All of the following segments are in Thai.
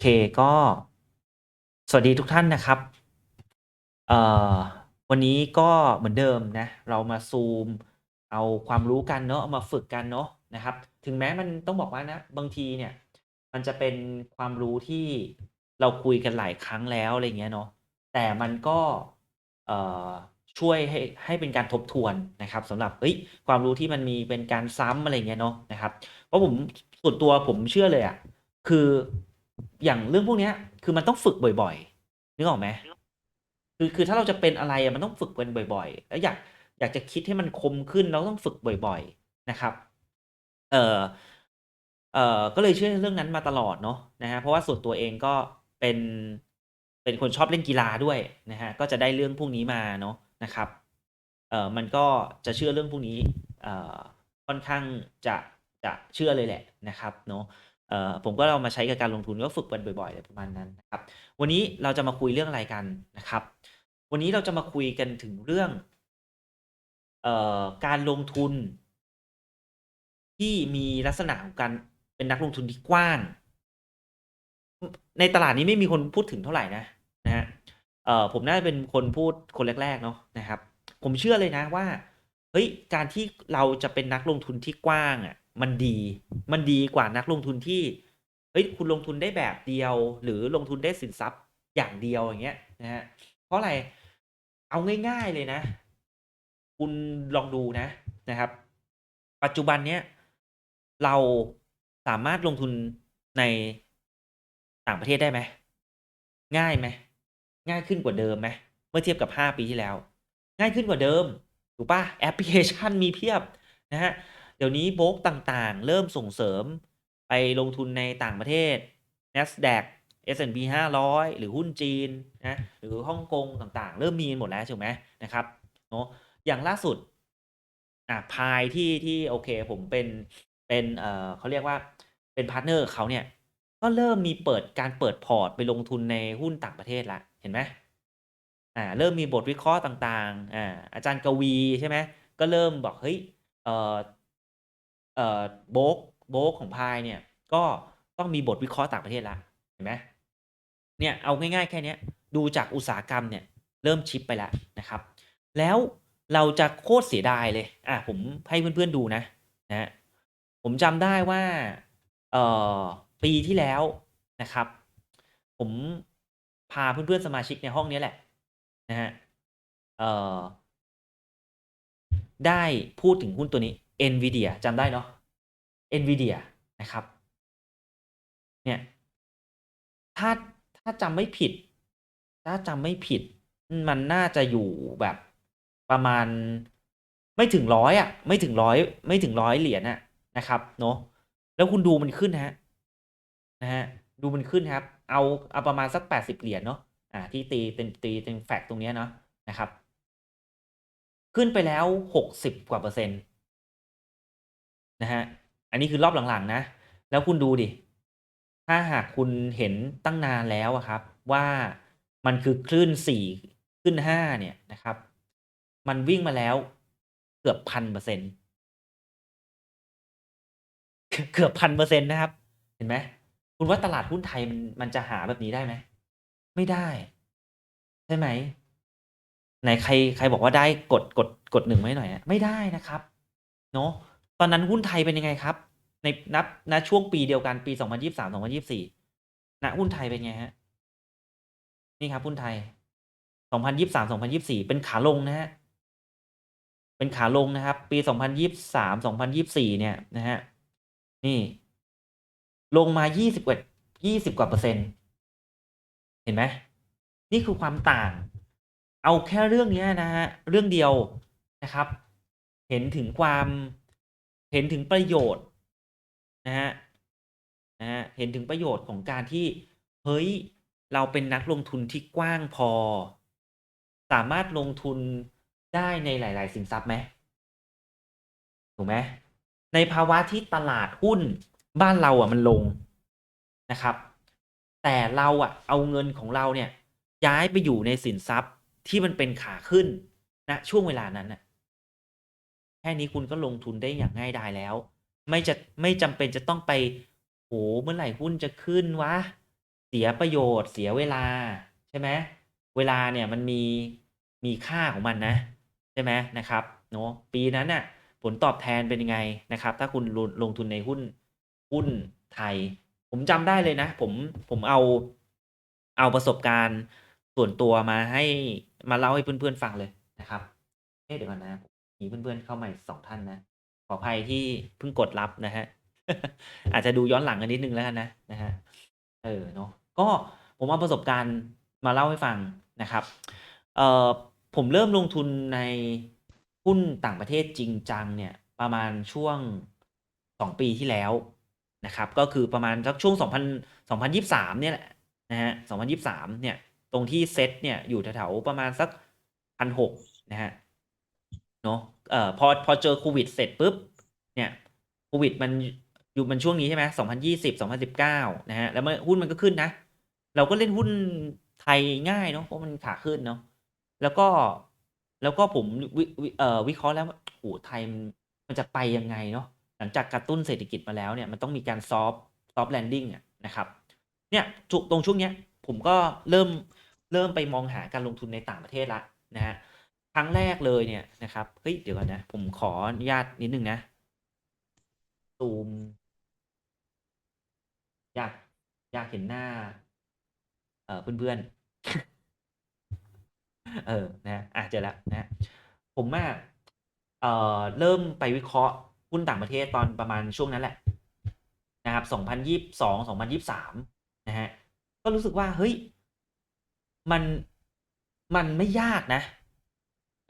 เคก็สวัสดีทุกท่านนะครับ เอ่อ วันนี้ก็เหมือนเดิมนะ เรามาซูม เอาความรู้กันเนาะเอามาฝึกกันเนาะนะครับ ถึงแม้มันต้องบอกว่านะ บางทีเนี่ย มันจะเป็นความรู้ที่เราคุยกันหลายครั้งแล้วอะไรเงี้ยเนาะ แต่มันก็ เอ่อ ช่วยให้ให้เป็นการทบทวนนะครับสำหรับเฮ้ยความรู้ที่มันมีเป็นการซ้ำอะไรเงี้ยเนาะนะครับ เพราะผมส่วนตัวผมเชื่อเลยอะคือ อย่างเรื่องพวกเนี้ย คือมันต้องฝึกบ่อยๆนึกออกไหม?คือคือถ้าเราจะเป็นอะไรมันต้องฝึกกันบ่อย ๆ แล้วอยากอยากจะคิดให้มันคมขึ้นเราต้องฝึกบ่อยๆนะครับ เออเออก็เลยเชื่อเรื่องนั้นมาตลอดเนาะนะครับเพราะว่าส่วนตัวเองก็เป็นเป็นคนชอบเล่นกีฬาด้วยนะครับก็จะได้เรื่องพวกนี้มาเนาะนะครับเออมันก็จะเชื่อเรื่องพวกนี้เออค่อนข้างจะจะเชื่อเลยแหละนะครับเนาะ ผมก็เอามาใช้กับการลงทุนก็ฝึกกันบ่อยๆประมาณนั้นนะครับ วันนี้เราจะมาคุยเรื่องอะไรกันนะครับ วันนี้เราจะมาคุยกันถึงเรื่องเอ่อการลงทุน ที่มีลักษณะของการเป็นนักลงทุนที่กว้าง ในตลาดนี้ไม่มีคนพูดถึงเท่าไหร่นะนะครับเอ่อผมน่าจะเป็นคนพูดคนแรกๆเนาะนะครับ ผมเชื่อเลยนะว่าเฮ้ยการที่เราจะเป็นนักลงทุนที่กว้างอะ มันดี มันดีกว่านักลงทุนที่เฮ้ยคุณลงทุนได้แบบเดียว หรือลงทุนได้สินทรัพย์อย่างเดียวอย่างเงี้ยนะครับเพราะอะไรเอาง่าย ๆเลยนะ คุณลองดูนะนะครับ ปัจจุบันเนี้ยเราสามารถลงทุนในต่างประเทศได้ไหม?ง่ายไหม?ง่ายขึ้นกว่าเดิมไหม?เมื่อเทียบกับ 5 ปีที่แล้ว ง่ายขึ้นกว่าเดิม ถูกปล่า?แอปพลิเคชันมีเพียบนะครับ เดี๋ยวนี้โบกต่างๆ เริ่มส่งเสริมไปลงทุนในต่างประเทศ NASDAQ S&P 500 หรือหุ้นจีนนะหรือฮ่องกงต่างๆ เริ่มมีหมดแล้วถูกไหม?นะครับเนาะอย่างล่าสุดอ่า Pi ที่ที่โอเคผมเป็นเป็นเอ่อเขาเรียกว่าเป็นพาร์ตเนอร์เขาเนี่ยก็เริ่มมีเปิดการเปิดพอร์ตไปลงทุนในหุ้นต่างประเทศล้วเห็นไหม?อ่าเริ่มมีบทวิเคราะห์ต่างๆอ่าอาจารย์กวีใช่ไหมก็เริ่มบอกเฮ้ยเอ่อเอ่อ โบกโบกของ Pi เนี่ยก็ต้องมีบทวิเคราะห์ต่างประเทศแล้วเห็นไหม?เนี่ยเอาง่ายๆแค่นี้ดูจากอุตสาหกรรมเนี่ยเริ่มชิฟต์ไปแล้วนะครับ แล้วเราจะโคตรเสียดายเลยอ่าผมให้เพื่อนๆดูนะนะผมจำได้ว่าเอ่อปีที่แล้วนะครับ ผมพาเพื่อนๆสมาชิกในห้องนี้แหละนะครับเอ่อได้พูดถึงหุ้นตัวนี้ NVIDIA จำได้เนาะ NVIDIA นะครับเนี่ยถ้าถ้าจำไม่ผิด ถ้าจำไม่ผิด มันน่าจะอยู่แบบประมาณไม่ถึง100อะไม่ถึง100ไม่ถึง100เหรียญอะนะครับเนาะแล้วคุณดูมันขึ้นนะนะครับดูมันขึ้นครับ เอาเอาประมาณสัก80เหรียญเนาะอ่าที่ตีเป็นตีเป็นแฟกตรงเนี้ยเนาะนะครับ ขึ้นไปแล้ว60กว่าเปอร์เซ็นต์ นะครับอันนี้คือรอบหลังๆนะ แล้วคุณดูดิ ถ้าหากคุณเห็นตั้งนานแล้วอะครับ ว่ามันคือคลื่น4ขึ้น5เนี่ยนะครับ มันวิ่งมาแล้วเกือบ1,000%เกือบเกือบ1,000%นะครับ เห็นไหม?คุณว่าตลาดหุ้นไทยมันมันจะหาแบบนี้ได้ไหม?ไม่ได้ ใช่ไหม?ไหนใครใครบอกว่าได้กดกดกด1มาให้หน่อยไม่ได้นะครับ เนาะ ตอนนั้นหุ้นไทยเป็นยังไงครับ?ในนับณช่วงปีเดียวกันปี 2023-2024ณหุ้นไทยเป็นไงครับ?นี่ครับหุ้นไทย 2023-2024 เป็นขาลงนะครับเป็นขาลงนะครับ ปี 2023-2024 เนี่ยนะครับนี่ ลงมา 20กว่า20 กว่าเปอร์เซ็นต์ เห็นไหม?นี่คือความต่าง เอาแค่เรื่องนี้นะครับเรื่องเดียวนะครับ เห็นถึงความ เห็นถึงประโยชน์นะครับนะครับเห็นถึงประโยชน์ของการที่เฮ้ยเราเป็นนักลงทุนที่กว้างพอ สามารถลงทุนได้ในหลาย ๆ สินทรัพย์ไหม?ถูกไหม?ในภาวะที่ตลาดหุ้นบ้านเราอะมันลงนะครับ แต่เราอะเอาเงินของเราเนี่ยย้ายไปอยู่ในสินทรัพย์ที่มันเป็นขาขึ้นณช่วงเวลานั้นน่ะ แค่นี้คุณก็ลงทุนได้อย่างง่ายดายแล้ว ไม่จะไม่จำเป็นจะต้องไปโอ้โฮเมื่อไหร่หุ้นจะขึ้นวะ เสียประโยชน์เสียเวลาใช่ไหมเวลาเนี่ยมันมีมีค่าของมันนะ ใช่ไหมนะครับเนาะปีนั้นน่ะผลตอบแทนเป็นยังไงนะครับ ถ้าคุณลงลงทุนในหุ้นหุ้นไทย ผมจำได้เลยนะ ผมผมเอาเอาประสบการณ์ส่วนตัวมาให้มาเล่าให้เพื่อนๆฟังเลยนะครับเอ๊ะเดี๋ยวก่อนนะ มีเพื่อนๆเข้ามาอีก2ท่านนะ ขออภัยที่เพิ่งกดรับนะครับอาจจะดูย้อนหลังกันนิดนึงแล้วกันนะนะครับเออเนาะ ก็ผมเอาประสบการณ์มาเล่าให้ฟังนะครับ เอ่อ ผมเริ่มลงทุนในหุ้นต่างประเทศจริงจังเนี่ยประมาณช่วง 2 ปีที่แล้วนะครับ ก็คือประมาณสักช่วง 2,000 2023 เนี่ยแหละนะครับ2023 เนี่ย ตรงที่เซ็ตเนี่ยอยู่แถวๆประมาณสัก1,600นะครับ เนาะเอ่อพอพอเจอโควิดเสร็จปุ๊บเนี่ยโควิดมันอยู่มันช่วงนี้ใช่ไหม2020 2019นะครันสิบเก้านะฮะแล้วมันหุ้นมันก็ขึ้นนะ เราก็เล่นหุ้นไทยง่ายเนาะเพราะมันขาขึ้นเนาะแล้วก็แล้วก็ผมวิวิเอ่อวิเคราะห์แล้วว่าโอ้โฮไทยมันจะไปยังไงเนาะหลังจากกระตุ้นเศรษฐกิจมาแล้วเนี่ยมันต้องมีการ Soft Soft Landing อะนะครับเนี่ยตรงช่วงเนี้ยผมก็เริ่มเริ่มไปมองหาการลงทุนในต่างประเทศล้วนะครับ ครั้งแรกเลยเนี่ยนะครับ เฮ้ย เดี๋ยวก่อนนะ ผมขออนุญาตนิดนึงนะ ซูม อยากอยากเห็นหน้า เออเพื่อนๆ เออ นะครับอาเจอแล้วนะ ผมอะเออเริ่มไปวิเคราะห์หุ้นต่างประเทศตอนประมาณช่วงนั้นแหละ นะครับ2022 2023นะครับก็รู้สึกว่า เฮ้ย มัน มันไม่ยากนะ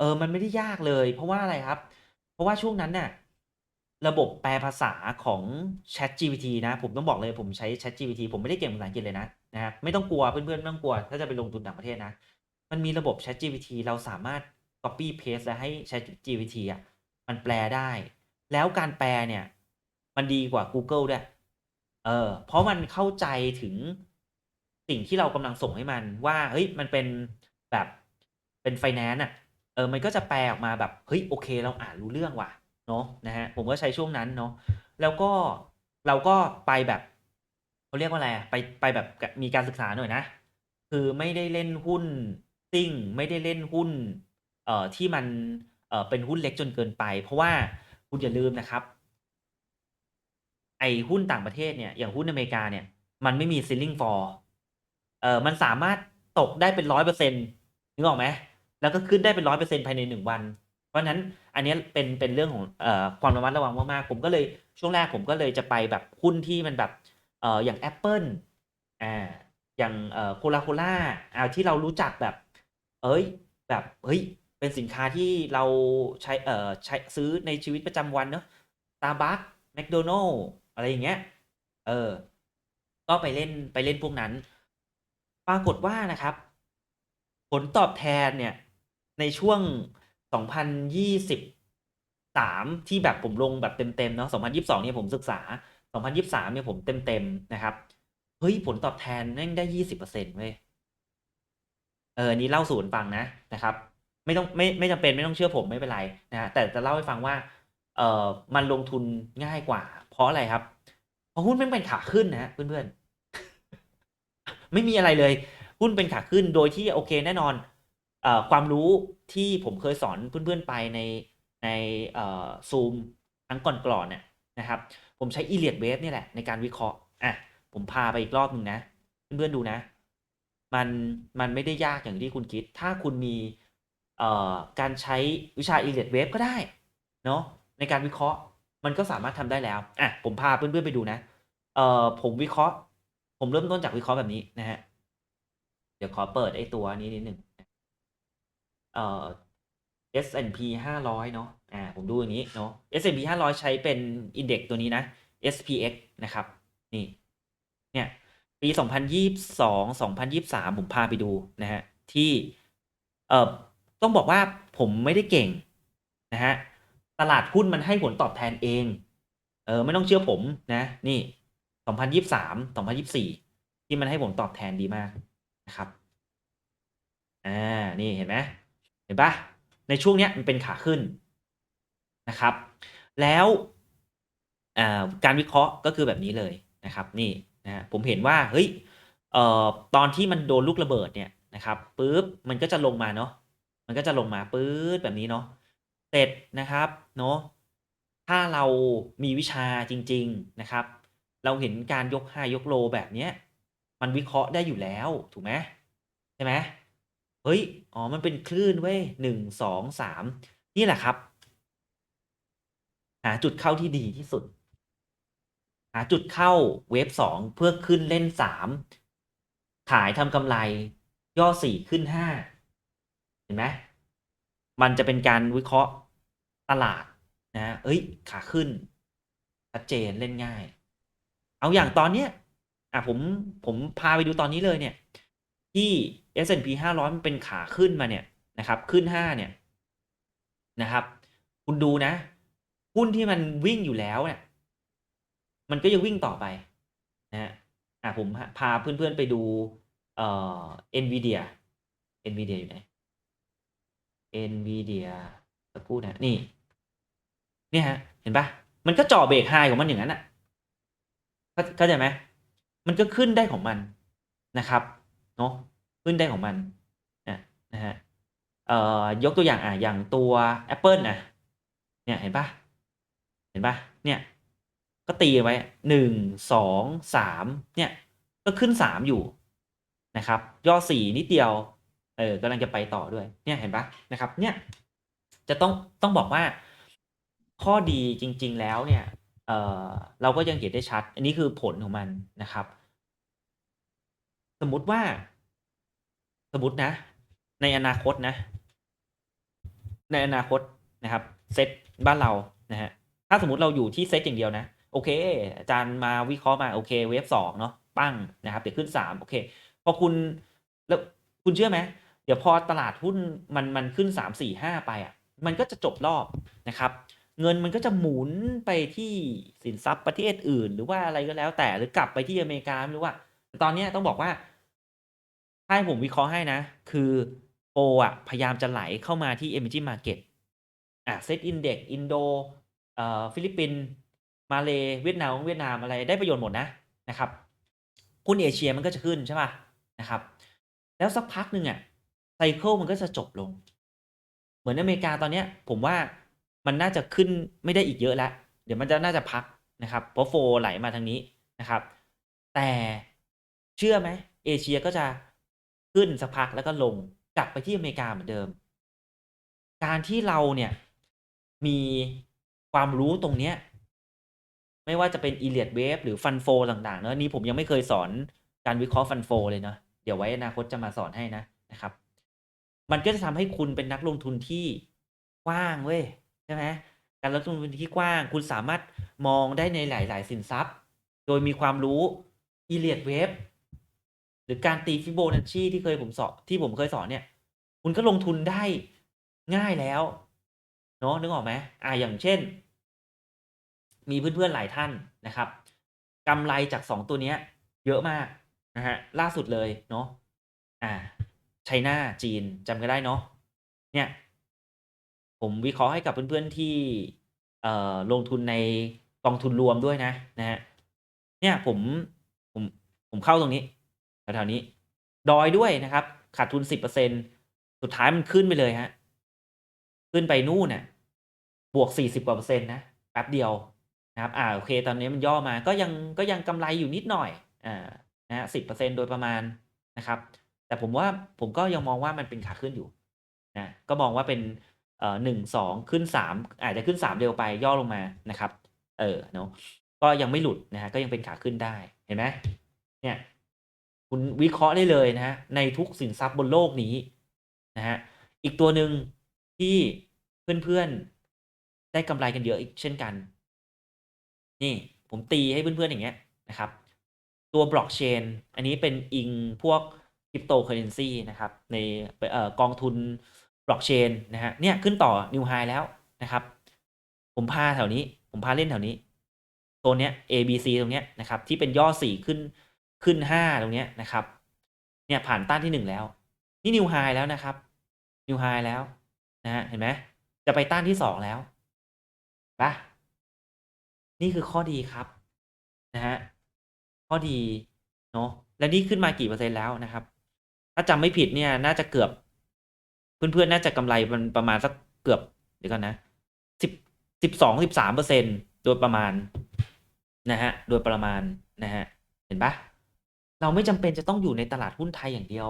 เออมันไม่ได้ยากเลย เพราะว่าอะไรครับ เพราะว่าช่วงนั้นน่ะระบบแปลภาษาของ ChatGPT นะ ผมต้องบอกเลยผมใช้ ChatGPT ผมไม่ได้เก่งภาษาอังกฤษเลยนะนะครับไม่ต้องกลัวเพื่อนๆไม่ต้องกลัว ถ้าจะไปลงทุนต่างประเทศนะ มันมีระบบ ChatGPT เราสามารถ copy paste แล้วให้ ChatGPT อะมันแปลได้ แล้วการแปลเนี่ย มันดีกว่ากูเกิลด้วยเออเพราะมันเข้าใจถึงสิ่งที่เรากำลังส่งให้มันว่าเฮ้ยมันเป็นแบบเป็นไฟแนนซ์อะ เออมันก็จะแปลออกมาแบบเฮ้ยโอเค เราอ่านรู้เรื่องว่ะเนาะนะครับผมก็ใช้ช่วงนั้นเนาะแล้วก็เราก็ไปแบบเขาเรียกว่าอะไรอะไปไปแบบมีการศึกษาหน่อยนะ คือไม่ได้เล่นหุ้นซิ่งไม่ได้เล่นหุ้นเอ่อที่มันเอ่อเป็นหุ้นเล็กจนเกินไป เพราะว่าคุณอย่าลืมนะครับไอหุ้นต่างประเทศเนี่ยอย่างหุ้นอเมริกาเนี่ยมันไม่มี Ceiling Floor เอ่อมันสามารถตกได้เป็น100%นึกออกไหม แล้วก็ขึ้นได้เป็น100%ภายใน1วัน เพราะฉะนั้นอันนี้เป็นเป็นเรื่องของอความระมัดระวังมากๆผมก็เลยช่วงแรกผมก็เลยจะไปแบบหุ้นที่มันแบบเออย่างแอปเปิลอาอย่างเอ่อ Coca-Cola อ่าที่เรารู้จักแบบเฮ้ยแบบเฮ้ยเป็นสินค้าที่เราใช้เอ่อใช้ซื้อในชีวิตประจำวันเนาะ Starbucks McDonald's อะไรอย่างเงี้ยเออ ก็ไปเล่นไปเล่นพวกนั้น ปรากฏว่านะครับ ผลตอบแทนเนี่ย ในช่วง 2023 ที่แบบผมลงแบบเต็มๆเนาะ 2022 เนี่ยผมศึกษา 2023 เนี่ยผมเต็มๆนะครับ เฮ้ย ผลตอบแทนแม่งได้ 20%เว้ย เออนี้เล่าสู่กันฟังนะนะครับ ไม่ต้องไม่ไม่จำเป็นไม่ต้องเชื่อผมไม่เป็นไรนะรแต่จะเล่าให้ฟังว่า เอ่อมันลงทุนง่ายกว่า เพราะอะไรครับ เพราะหุ้นแม่งเป็นขาขึ้นนะเพื่อนๆ ไม่มีอะไรเลย หุ้นเป็นขาขึ้นโดยที่โอเคแน่นอน ความรู้ที่ผมเคยสอนเพื่อนๆไปในในซูมครั้งก่อนๆเนี่ยนะครับ ผมใช้ Elliott Wave เนี่แหละในการวิเคราะห์อะผมพาไปอีกรอบหนึ่งนะ เพื่อนๆดูนะ มันมันไม่ได้ยากอย่างที่คุณคิด ถ้าคุณมีการใช้วิชา Elliott Wave ก็ได้เนาะในการวิเคราะห์มันก็สามารถทำได้แล้วอะผมพาเพื่อนๆไปดูนะเอ่อผมวิเคราะห์ ผมเริ่มต้นจากวิเคราะห์แบบนี้นะครับเดี๋ยวขอเปิดไอ้ตัวนี้นิดหนึ่ง เอ่อ S&P 500 เนาะอ่าผมดูอย่างงี้เนาะ S&P 500 ใช้เป็น Index ตัวนี้นะ SPX นะครับ นี่ เนี่ย ปี 2022 2023 ผมพาไปดูนะครับที่เอ่อต้องบอกว่าผมไม่ได้เก่งนะครับตลาดหุ้นมันให้ผลตอบแทนเอง เออไม่ต้องเชื่อผมนะ นี่ 2023 2024 ที่มันให้ผลตอบแทนดีมากนะครับ อ่า นี่เห็นไหม ห็นปล่าในช่วงเนี้ยมันเป็นขาขึ้นนะครับ แล้วการวิเคราะห์ก็คือแบบนี้เลยนะครับ นี่นะผมเห็นว่าเฮ้ยตอนที่มันโดนลูกระเบิดเนี่ยนะครับปุ๊บมันก็จะลงมาเนาะมันก็จะลงมาปื๊ดแบบนี้เนาะเสร็จนะครับเนาะถ้าเรามีวิชาจริง ๆนะครับ เราเห็นการยกไฮยกโลแบบเนี้ยมันวิเคราะห์ได้อยู่แล้วถูกไหมใช่ไหม เฮ้ย อ๋อ มันเป็นคลื่นเว้ยหนึ่งสองสามนี่แหละครับ หาจุดเข้าที่ดีที่สุด หาจุดเข้าเวฟสองเพื่อขึ้นเล่นสามขายทำกำไร ย่อสี่ขึ้นห้าเห็นไหมมันจะเป็นการวิเคราะห์ตลาดนะเอ้ย ขาขึ้นชัดเจนเล่นง่าย เอาอย่างตอนเนี้ยอะผมผมพาไปดูตอนนี้เลยเนี่ย ที่ S&P 500 มันเป็นขาขึ้นมาเนี่ยนะครับ ขึ้นห้าเนี่ยนะครับ คุณดูนะ หุ้นที่มันวิ่งอยู่แล้วเนี่ยมันก็ยังวิ่งต่อไปนะฮะอะผมพาเพื่อนๆไปดูเอ่อ Nvidia Nvidia อยู่ไหน Nvidia สักครู่นะนี่เนี่ยฮะเห็นปะมันก็จ่อเบรกไฮของมันอย่างนั้นอะเข้าใจไหมมันก็ขึ้นได้ของมันนะครับ เนาะขึ้นได้ของมันนะนะฮะเอ่อยกตัวอย่างอะอย่างตัว Apple นะเนี่ยเห็นปะเห็นปะเนี่ยก็ตีไว้หนึ่งสองสามเนี่ยก็ขึ้นสามอยู่นะครับ ย่อสี่นิดเดียวเออกำลังจะไปต่อด้วยเนี่ยเห็นปะนะครับ เนี่ยจะต้องต้องบอกว่าข้อดีจริง ๆ แล้วเนี่ยเออเราก็ยังเห็นได้ชัด อันนี้คือผลของมันนะครับ สมมุติว่า สมมตินะ ในอนาคตนะ ในอนาคตนะครับ เซตบ้านเรานะฮะถ้าสมมติเราอยู่ที่เซตอย่างเดียวนะ โอเค อาจารย์มาวิเคราะห์มาโอเค เวฟสองเนาะปั้งนะครับเดี๋ยวขึ้นสามโอเค พอคุณแล้วคุณเชื่อไหมเดี๋ยวพอตลาดหุ้นมันมันขึ้นสามสี่ห้าไปอะ มันก็จะจบรอบนะครับเงินมันก็จะหมุนไปที่สินทรัพย์ประเทศอื่น หรือว่าอะไรก็แล้วแต่หรือกลับไปที่อเมริกาไม่รู้ว่า ตอนนี้ต้องบอกว่า ให้ผมวิเคราะห์ให้นะ คือโปอะ พยายามจะไหลเข้ามาที่ emerging market อะเซตอินเด็กอินโดเอ่อฟิลิปปินส์มาเลเวียดนามเวียดนามอะไรได้ประโยชน์หมดนะนะครับหุ้นเอเชียมันก็จะขึ้นใช่ป่ะนะครับ แล้วสักพักหนึ่งอะไซเคิลมันก็จะจบลง เหมือนอเมริกาตอนเนี้ย ผมว่ามันน่าจะขึ้นไม่ได้อีกเยอะแล้ว เดี๋ยวมันจะน่าจะพักนะครับเพราะโฟไหลมาทางนี้นะครับ แต่เชื่อไหมเอเชียก็จะ ขึ้นสักพักแล้วก็ลงกลับไปที่อเมริกาเหมือนเดิม การที่เราเนี่ยมีความรู้ตรงเนี้ย ไม่ว่าจะเป็นอีเลียดเวฟหรือฟันโฟต่างๆเนอะนี่ผมยังไม่เคยสอนการวิเคราะห์ฟันโฟเลยเนาะเดี๋ยวไว้อนาคตจะมาสอนให้นะนะครับ มันก็จะทำให้คุณเป็นนักลงทุนที่กว้างเว้ยใช่ไหมการลงทุนที่กว้าง คุณสามารถมองได้ในหลาย ๆ สินทรัพย์ โดยมีความรู้อีเลียดเวฟ รือการตีฟิโบนัชชีที่เคยผมสอนที่ผมเคยสอนเนี่ย คุณก็ลงทุนได้ง่ายแล้วเนาะนึกออกไหมอ่าอย่างเช่น มีเพื่อนๆหลายท่านนะครับกำไรจากสองตัวเนี้ย เยอะมากนะฮะล่าสุดเลยเนาะอ่าไชน่าจีนจำกันได้เนาะเนี่ย ผมวิเคราะห์ให้กับเพื่อนๆที่เอ่อลงทุนในกองทุนรวมด้วยนะนะฮะเนี่ยผมผมผมเข้าตรงนี้ แถวๆนี้ ดอยด้วยนะครับ ขาดทุนสิบเปอร์เซ็นสุดท้ายมันขึ้นไปเลยฮะ ขึ้นไปนู่นน่ะ บวกสี่สิบกว่าเปอร์เซ็นต์นะแป๊บเดียวนะครับ อ่า โอเค ตอนนี้มันย่อมา ก็ยังก็ยังกำไรอยู่นิดหน่อย อ่า นะฮะสิบเปอร์เซ็นโดยประมาณนะครับ แต่ผมว่าผมก็ยังมองว่ามันเป็นขาขึ้นอยู่ นะ ก็มองว่าเป็นเอ่อหนึ่งสองขึ้นสามอาจจะขึ้นสามเร็วไปย่อลงมานะครับ เออ เนาะ ก็ยังไม่หลุดนะฮะ ก็ยังเป็นขาขึ้นได้ เห็นไหมเนี่ย คุณวิเคราะห์ได้เลยนะฮะในทุกสินทรัพย์บนโลกนี้นะฮะอีกตัวหนึ่งที่เพื่อนๆได้กำไรกันเยอะอีกเช่นกัน นี่ผมตีให้เพื่อนๆอย่างเงี้ยนะครับ ตัวบล็อกเชนอันนี้เป็นอิงพวกคริปโตเคอเรนซีนะครับในเอ่อกองทุนบล็อกเชนนะฮะเนี่ยขึ้นต่อนิวไฮแล้วนะครับ ผมพาแถวนี้ ผมพาเล่นแถวนี้ตัวเนี้ย A B C ตรงเนี้ยนะครับที่เป็นย่อสี่ขึ้น ขึ้นห้าตรงนี้นะครับ เนี่ยผ่านต้านที่หนึ่งแล้ว นี่นิวไฮแล้วนะครับนิวไฮแล้วนะฮะเห็นไหมจะไปต้านที่สองแล้วปะนี่คือข้อดีครับนะฮะข้อดีเนาะและนี่ขึ้นมากี่เปอร์เซ็นต์แล้วนะครับ ถ้าจำไม่ผิดเนี่ยน่าจะเกือบ เพื่อนๆน่าจะกำไรมันประมาณสักเกือบเดี๋ยวกันนะสิบสิบสองสิบสามเปอร์เซ็นโดยประมาณนะฮะโดยประมาณนะฮะเห็นปะ เราไม่จำเป็นจะต้องอยู่ในตลาดหุ้นไทยอย่างเดียว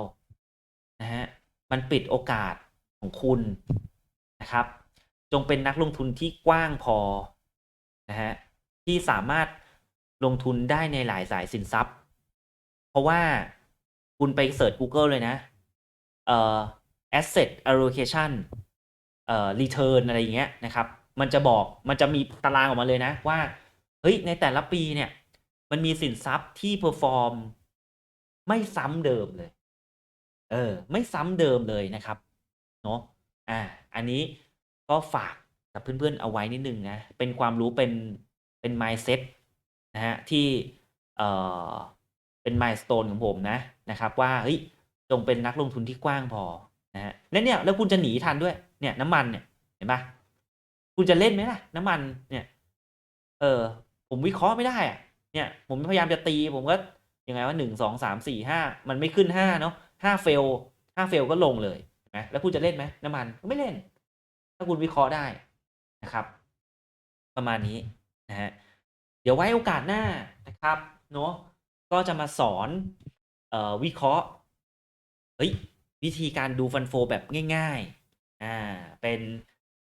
นะฮะมันปิดโอกาสของคุณนะครับ จงเป็นนักลงทุนที่กว้างพอนะฮะที่สามารถลงทุนได้ในหลายสายสินทรัพย์ เพราะว่าคุณไปเสิร์ช Google เลยนะเอ่อ asset allocation เอ่อ return อะไรอย่างเงี้ยนะครับ มันจะบอกมันจะมีตารางออกมาเลยนะว่า เฮ้ย ในแต่ละปีเนี่ย มันมีสินทรัพย์ที่ perform ไม่ซ้ำเดิมเลย เออ ไม่ซ้ำเดิมเลยนะครับ เนาะอ่า อันนี้ก็ฝากกับเพื่อนๆเอาไว้นิดนึงนะ เป็นความรู้เป็นเป็น mindset นะฮะที่เอ่อเป็น milestone ของผมนะนะครับว่าเฮ้ยจงเป็นนักลงทุนที่กว้างพอนะฮะและเนี่ยแล้วคุณจะหนีทันด้วย เนี่ย น้ำมันเนี่ยเห็นปะคุณจะเล่นไหมล่ะ น้ำมันเนี่ย เออผมวิเคราะห์ไม่ได้อะเนี่ย ผมพยายามจะตีผมก็ ยังไงว่าหนึ่งสองสามสี่ห้ามันไม่ขึ้นห้าเนาะห้าเฟลห้าเฟลก็ลงเลยเห็นไหมแล้วคุณจะเล่นไหมน้ำมันก็ไม่เล่น ถ้าคุณวิเคราะห์ได้นะครับ ประมาณนี้นะฮะเดี๋ยวไว้โอกาสหน้านะครับเนาะก็จะมาสอนเอ่อวิเคราะห์เฮ้ยวิธีการดูฟันโฟแบบง่าย ๆอ่าเป็น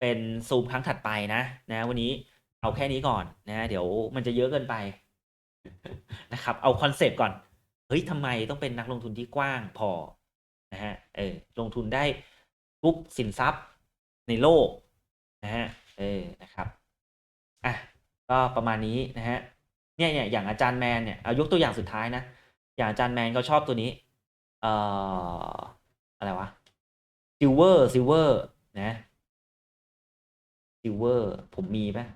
เป็นซูมครั้งถัดไปนะนะ วันนี้เอาแค่นี้ก่อนนะ เดี๋ยวมันจะเยอะเกินไป นะครับ เอาคอนเซปต์ก่อน เฮ้ยทำไมต้องเป็นนักลงทุนที่กว้างพอนะฮะเออลงทุนได้ทุกสินทรัพย์ในโลกนะฮะเออนะครับอะก็ประมาณนี้นะฮะเนี่ยเนี่ยอย่างอาจารย์แมนเนี่ยเอายกตัวอย่างสุดท้ายนะ อย่างอาจารย์แมนเขาชอบตัวนี้ เอ่ออะไรวะซิลเวอร์ซิลเวอร์นะซิลเวอร์ผมมีปะ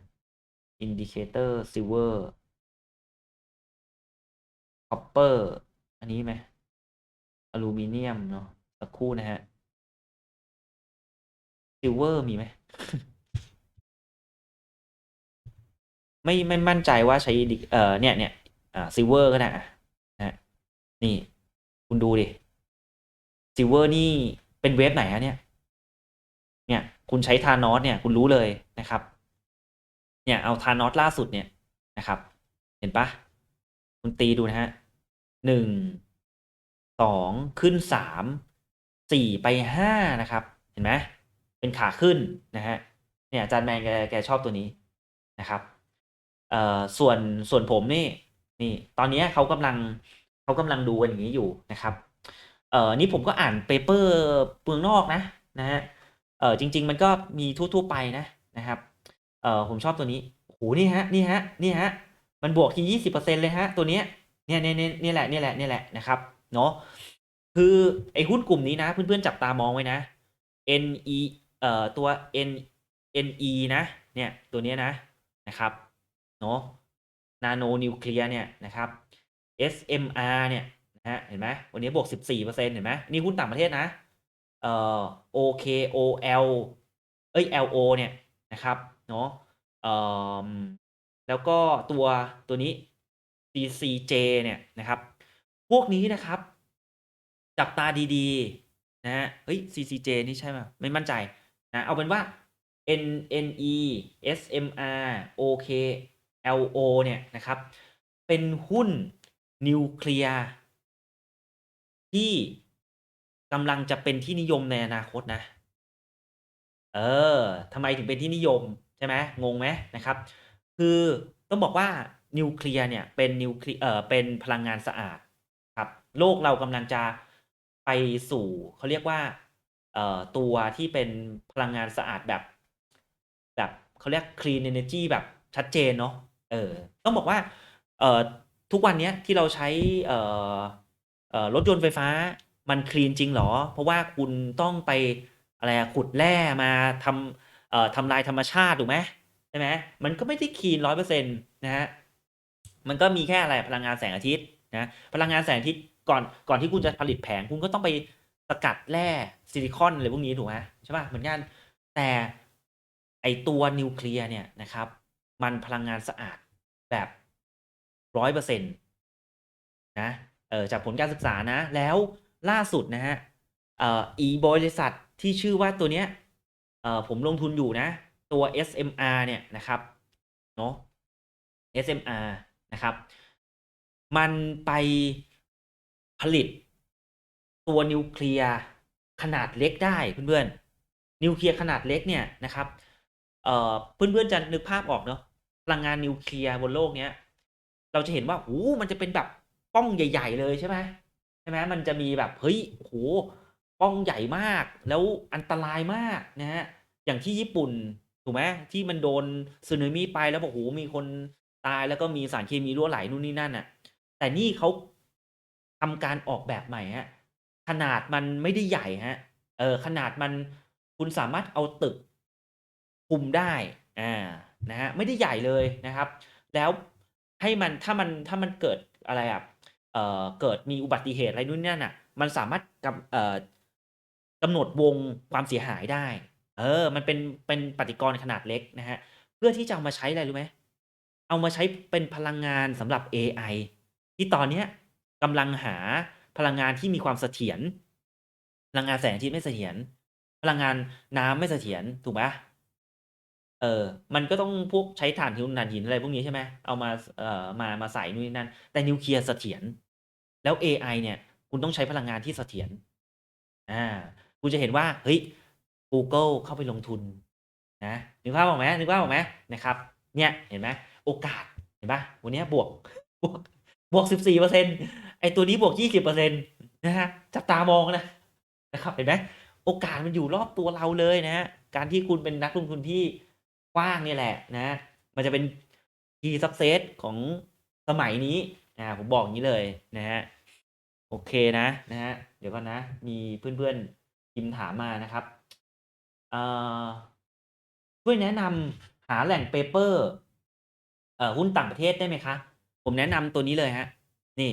อินดิเคเตอร์ซิลเวอร์ อปเปอร์ อันนี้ไหมอลูมิเนียมเนาะสักคู่นะฮะซิลเวอร์มีไหมไม่ไม่มั่นใจว่าใช้เอ่อเนี่ยเนี่ยอ่าซิลเวอร์ก็ได้อะนะฮะนี่ คุณดูดิซิลเวอร์นี่เป็นเวฟไหนฮะเนี่ย เนี่ย คุณใช้ทานอสเนี่ย คุณรู้เลยนะครับ เนี่ยเอาทานอสล่าสุดเนี่ยนะครับ เห็นปะคุณตีดูนะฮะ หนึ่งสองขึ้นสามสี่ไปห้านะครับ เห็นไหมเป็นขาขึ้นนะฮะเนี่ยอาจารย์แมนแกแกชอบตัวนี้นะครับเอ่อส่วนส่วนผมนี่นี่ตอนนี้เขากำลังเขากำลังดูกันอย่างนี้อยู่นะครับเอ่อนี่ผมก็อ่านเปเปอร์เมืองนอกนะนะฮะเอ่อจริง ๆ มันก็มีทั่วๆไปนะนะครับเอ่อผมชอบตัวนี้โอ้โหนี่ฮะนี่ฮะนี่ฮะมันบวกที่ยี่สิบเปอร์เซ็นเลยฮะตัวเนี้ย เนี่ยเนี่ยเนี่ยแหละเนี่ยแหละเนี่ยแหละนะครับเนาะคือไอ้หุ้นกลุ่มนี้นะ เพื่อนๆจับตามองไว้นะ NE เอ่อตัว N NE นะเนี่ยตัวเนี้ยนะนะครับเนาะนาโนนิวเคลียร์เนี่ยนะครับ SMR เนี่ยนะฮะเห็นไหมวันนี้บวก 14%เห็นไหมนี่หุ้นต่างประเทศนะเอ่อ OKOL เอ้ย LO เนี่ยนะครับเนาะเอ่อแล้วก็ตัวตัวนี้ CCJ เนี่ยนะครับ พวกนี้นะครับ จับตาดีๆ นะฮะเฮ้ย CCJ นี่ใช่ไหมไม่มั่นใจนะเอาเป็นว่า NNE SMR OK LO เนี่ยนะครับ เป็นหุ้นนิวเคลียร์ที่กำลังจะเป็นที่นิยมในอนาคตนะ เออทำไมถึงเป็นที่นิยมใช่ไหมงงไหมนะครับ คือต้องบอกว่า นิวเคลียร์เนี่ยเป็นนิวเคลียร์เอ่อเป็นพลังงานสะอาดครับ โลกเรากำลังจะไปสู่เขาเรียกว่าเอ่อตัวที่เป็นพลังงานสะอาดแบบ แบบเขาเรียก clean energy แบบชัดเจนเนาะเออต้องบอกว่าเอ่อทุกวันนี้ที่เราใช้เอ่อเอ่อรถยนต์ไฟฟ้ามันคลีนจริงหรอ เพราะว่าคุณต้องไปอะไรอะขุดแร่มาทำเอ่อทำลายธรรมชาติถูกไหมใช่ไหมมันก็ไม่ได้คลีนร้อยเปอร์เซ็นต์นะฮะ มันก็มีแค่อะไรพลังงานแสงอาทิตย์นะพลังงานแสงอาทิตย์ก่อนก่อนที่คุณจะผลิตแผงคุณก็ต้องไปสกัดแร่ซิลิคอนอะไรพวกนี้ถูกไหมใช่ป่ะเหมือนกันแต่ไอตัวนิวเคลียร์เนี่ยนะครับ มันพลังงานสะอาดแบบร้อยเปอร์เซ็นต์นะเออจากผลการศึกษานะ แล้วล่าสุดนะฮะเอ่ออีบริษัทที่ชื่อว่าตัวเนี้ยเอ่อผมลงทุนอยู่นะ ตัว SMR เนี่ยนะครับเนาะ SMR นะครับ มันไปผลิตตัวนิวเคลียร์ขนาดเล็กได้เพื่อนๆนิวเคลียร์ขนาดเล็กเนี่ยนะครับเอ่อเพื่อนๆจะนึกภาพออกเนาะพลังงานนิวเคลียร์บนโลกเนี้ยเราจะเห็นว่าโอ้มันจะเป็นแบบป้องใหญ่ ๆ เลยใช่ไหมใช่ไหมมันจะมีแบบเฮ้ยโหป้องใหญ่มากแล้วอันตรายมากนะฮะอย่างที่ญี่ปุ่นถูกไหมที่มันโดนสึนามิไปแล้วบอกโหมีคน ตายแล้วก็มีสารเคมีรั่วไหลนู่นนี่นั่นน่ะ แต่นี่เขาทำการออกแบบใหม่ฮะขนาดมันไม่ได้ใหญ่ฮะเออขนาดมันคุณสามารถเอาตึกคุมได้อ่านะฮะไม่ได้ใหญ่เลยนะครับ แล้วให้มันถ้ามันถ้ามันเกิดอะไรอะเอ่อเกิดมีอุบัติเหตุอะไรนู่นนี่นั่นน่ะ มันสามารถกำเอ่อกำหนดวงความเสียหายได้ เออ มันเป็นเป็นปฏิกรณ์ขนาดเล็กนะฮะ เพื่อที่จะเอามาใช้อะไรรู้ไหม เอามาใช้เป็นพลังงานสำหรับ AI ที่ตอนนี้กำลังหาพลังงานที่มีความเสถียรพลังงานแสงอาทิตย์ไม่เสถียรพลังงานน้ำไม่เสถียรถูกไหมเออ มันก็ต้องพวกใช้ถ่านหินถ่านหินอะไรพวกนี้ใช่ไหมเอามา เอ่อ มา มาใส่นู่นนี่นั่น แต่นิวเคลียร์เสถียร แล้ว AI เนี่ย คุณต้องใช้พลังงานที่เสถียร อ่า คุณจะเห็นว่า เฮ้ยกูเกิลเข้าไปลงทุน นะ นึกภาพออกไหมนึกภาพออกไหมนะครับ เนี่ย เห็นไหม โอกาสเห็นปล่าวันนี้บวกบวกบวก14%ไอตัวนี้บวก20%นะครับจับตามองนะนะครับเห็นไหมโอกาสมันอยู่รอบตัวเราเลยนะครับการที่คุณเป็นนักลงทุนที่กว้างนี่แหละนะ มันจะเป็น Key Success ของสมัยนี้อาผมบอกงี้เลยนะครับโอเคนะนะครับเดี๋ยวก่อนนะ มีเพื่อนๆพิมพ์ถามมานะครับเอ่อช่วยแนะนำหาแหล่งเปเปอร์ หุ้นต่างประเทศได้ไหมคะ?ผมแนะนำตัวนี้เลยครับนี่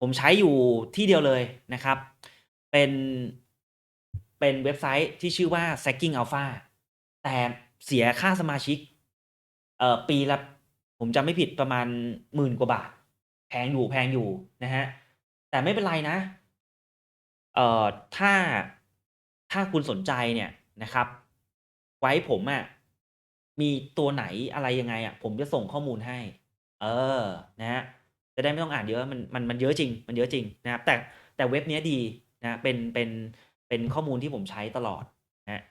ผมใช้อยู่ที่เดียวเลยนะครับ เป็นเป็นเว็บไซต์ที่ชื่อว่า s a c k i n g Alpha แต่เสียค่าสมาชิก เอ่อ ปีละ ผมจำไม่ผิดประมาณ10,000กว่าบาท แพงอยู่แพงอยู่นะครับแต่ไม่เป็นไรนะ เอ่อ ถ้าถ้าคุณสนใจเนี่ยนะครับ ไว้ผมอะ มีตัวไหนอะไรยังไงอะผมจะส่งข้อมูลให้ เออนะครับจะได้ไม่ต้องอ่านเยอะมันมันมันเยอะจริง มันเยอะจริงนะครับแต่แต่เว็บเนี้ยดีนะเป็นเป็นเป็นข้อมูลที่ผมใช้ตลอดนะ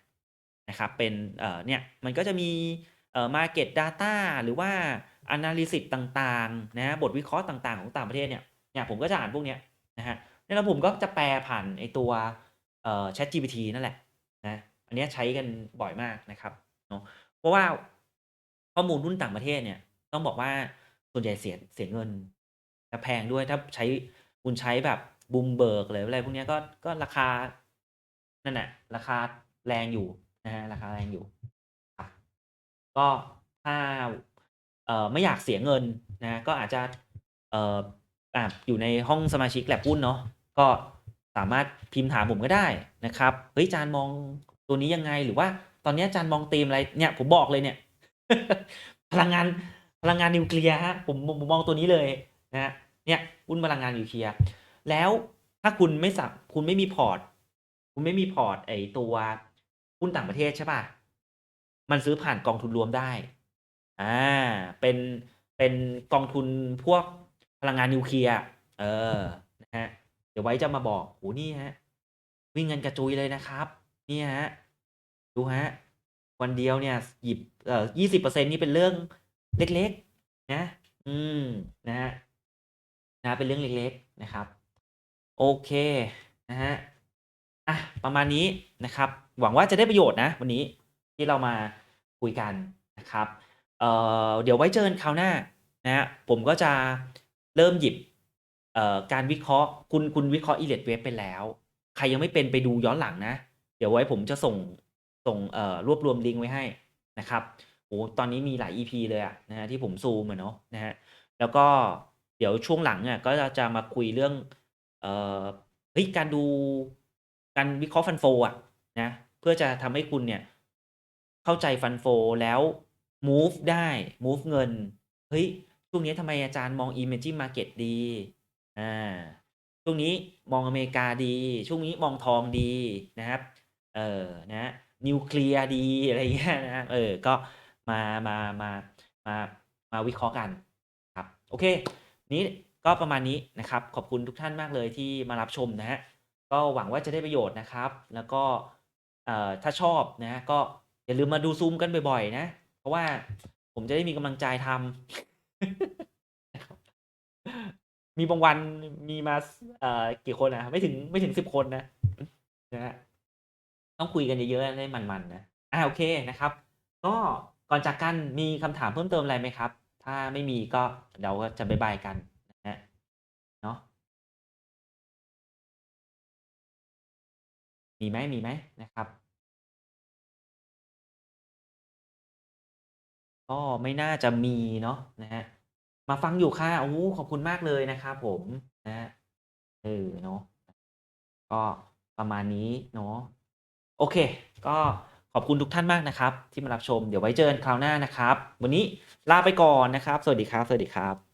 นะครับเป็นเอ่อเนี่ยมันก็จะมีเอ่อ Market Data หรือว่า Analysis ต่างๆนะบทวิเคราะห์ต่างๆ ของต่างประเทศเนี่ยเนี่ยผมก็จะอ่านพวกเนี้ยนะครับแล้วผมก็จะแปลผ่านไอ้ตัวเอ่อ ChatGPT นั่นแหละนะอันเนี้ยใช้กันบ่อยมากนะครับเนาะ เพราะว่าข้อมูลหุ้นต่างประเทศเนี่ย ต้องบอกว่าส่วนใหญ่เสียเสียเงินและแพงด้วยถ้าใช้คุณใช้แบบ Bloomberg หรืออะไรพวกนี้ก็ก็ราคานั่นน่ะราคาแรงอยู่นะครับราคาแรงอยู่ก็ถ้าเอ่อไม่อยากเสียเงินนะก็อาจจะเอ่ออ่าอยู่ในห้องสมาชิก Lab หุ้นเนาะก็สามารถพิมพ์ถามผมก็ได้นะครับเฮ้ยอาจารย์มองตัวนี้ยังไง?หรือว่า ตอนนี้อาจารย์มองธีมอะไร?เนี่ยผมบอกเลยเนี่ย พลังงานพลังงานนิวเคลียร์ครับผมผมมองตัวนี้เลยนะเนี่ยหุ้นพลังงานนิวเคลียร์แล้วถ้าคุณไม่สับคุณไม่มีพอร์ต คุณไม่มีพอร์ตไอตัวหุ้นต่างประเทศใช่เปล่า?มันซื้อผ่านกองทุนรวมได้อ่าเป็นเป็นกองทุนพวกพลังงานนิวเคลียร์เออนะครับเดี๋ยวไว้จะมาบอกโอ้โฮนี่ครับวิ่งกันกระจุยเลยนะครับ นี่ยครับ ดูครับวันเดียวเนี่ยหยิบเอ่อ20%นี่เป็นเรื่องเล็กๆ นะ อืม นะครับนะเป็นเรื่องเล็กๆนะครับ โอเค นะครับอะประมาณนี้นะครับ หวังว่าจะได้ประโยชน์นะ วันนี้ที่เรามาคุยกันนะครับเอ่อเดี๋ยวไว้เจอกันคราวหน้านะครับผมก็จะเริ่มหยิบเอ่อการวิเคราะห์คุณคุณวิเคราะห์ Elliott Wave ไปแล้ว ใครยังไม่เป็นไปดูย้อนหลังนะ เดี๋ยวไว้ผมจะส่ง ส่งเอ่อรวบรวมลิงก์ไว้ให้นะครับโอ้โฮตอนนี้มีหลาย EP เลยอะนะครับที่ผมซูมอะเนาะนะครับแล้วก็เดี๋ยวช่วงหลังอะก็จะมาคุยเรื่องเอ่อเฮ้ยการดูการวิเคราะห์ Fund Flow อะนะเพื่อจะทำให้คุณเนี่ยเข้าใจ Fund Flow แล้วมูฟได้มูฟเงิน เฮ้ย ช่วงนี้ทำไมอาจารย์มอง Emerging Market ดี อ่า ช่วงนี้มองอเมริกาดี ช่วงนี้มองทองดีนะครับ เออนะ นิวเคลียร์ดีอะไรเงี้ยนะเออก็มามามามามาวิเคราะห์กันครับ โอเค นี้ก็ประมาณนี้นะครับ ขอบคุณทุกท่านมากเลยที่มารับชมนะฮะก็หวังว่าจะได้ประโยชน์นะครับ แล้วก็เอ่อถ้าชอบนะก็อย่าลืมมาดูซูมกันบ่อยๆนะ เพราะว่าผมจะได้มีกำลังใจทำมีบางวันมีมาเอ่อกี่คนนะไม่ถึงไม่ถึงสิบคนนะนะฮะ ต้องคุยกันเยอะๆได้มันๆนะอ่าโอเคนะครับ ก็ก่อนจากกันมีคำถามเพิ่มเติมอะไรไหมครับ ถ้าไม่มีก็เดี๋ยวก็จะบายบายกันนะฮะเนาะมีไหมมีไหมนะครับก็ไม่น่าจะมีเนาะนะฮะมาฟังอยู่ค่ะโอ้ขอบคุณมากเลยนะครับผมนะฮะเออเนาะก็ประมาณนี้เนาะ โอเค ก็ขอบคุณทุกท่านมากนะครับ ที่มารับชมเดี๋ยวไว้เจอกันคราวหน้านะครับ วันนี้ลาไปก่อนนะครับ สวัสดีครับ สวัสดีครับ